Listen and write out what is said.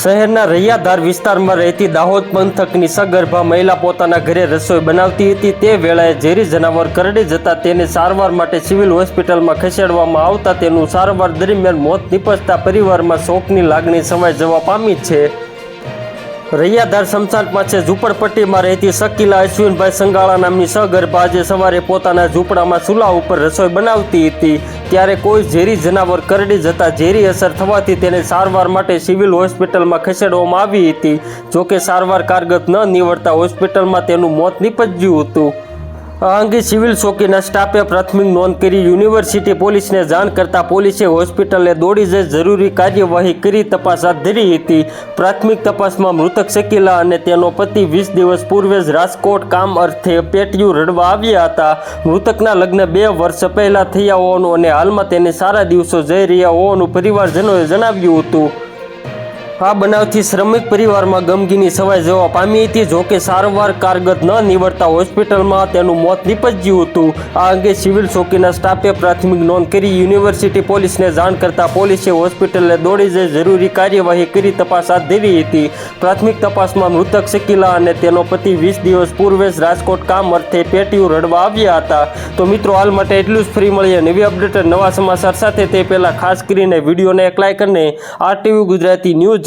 શહેરના રૈયાધાર વિસ્તારમાં રહેતી દાહોદ પંથકની સગર્ભા મહિલા પોતાના ઘરે રસોઈ બનાવતી હતી. તે વેળાએ ઝેરી જનાવર કરડી જતા તેને સારવાર માટે સિવિલ હોસ્પિટલમાં ખસેડવામાં આવતા તેનું સારવાર દરમિયાન મોત નિપજતા પરિવારમાં શોકની લાગણી સમાઈ જવા પામી છે. રૈયાધાર શમશાન પાસે ઝૂંપડપટ્ટીમાં રહેતી શકીલા અશ્વિનભાઈ સંગાળા નામની સગર્ભા આજે સવારે પોતાના ઝૂંપડામાં ચૂલા ઉપર રસોઈ બનાવતી હતી. ત્યારે કોઈ ઝેરી જનાવર કરડી જતા ઝેરી અસર થવાથી તેને સારવાર માટે સિવિલ હોસ્પિટલમાં ખસેડવામાં આવી હતી. જોકે સારવાર કારગત ન નીવડતા હોસ્પિટલમાં તેનું મોત નીપજ્યું હતું. આ અંગે સિવિલ ચોકીના સ્ટાફે પ્રાથમિક નોંધ કરી યુનિવર્સિટી પોલીસને જાણ કરતા પોલીસે હોસ્પિટલે દોડી જઈ જરૂરી કાર્યવાહી કરી તપાસ હાથ ધરી હતી. પ્રાથમિક તપાસમાં મૃતક શકીલા અને તેનો પતિ વીસ દિવસ પૂર્વે જ રાજકોટ કામ અર્થે પેટિયું રડવા આવ્યા હતા. મૃતકના લગ્ન બે વર્ષ પહેલા થયા હોવાનું અને હાલમાં તેને સારા દિવસો જઈ રહ્યા હોવાનું પરિવારજનોએ જણાવ્યું હતું. આ બનાવથી શ્રમિક પરિવારમાં ગમગીની સવાઈ જવા પામી હતી. જોકે સારવાર કારગત ન નીવડતા હોસ્પિટલમાં તેનું મોત નીપજ્યું હતું. આ અંગે સિવિલ ચોકીના સ્ટાફે પ્રાથમિક નોંધ કરી યુનિવર્સિટી પોલીસને જાણ કરતા પોલીસે હોસ્પિટલને દોડી જઈ જરૂરી કાર્યવાહી કરી તપાસ હાથ ધરી હતી. પ્રાથમિક તપાસમાં મૃતક શકીલા અને તેનો પતિ વીસ દિવસ પૂર્વે રાજકોટ કામ અર્થે પેટીયું રડવા આવ્યા હતા. તો મિત્રો, હાલ માટે એટલું જ ફ્રી મળીએ નવી અપડેટ નવા સમાચાર સાથે. તે પહેલાં ખાસ કરીને વિડીયોને એક લાઇક અને આરટીવી ગુજરાતી ન્યૂઝ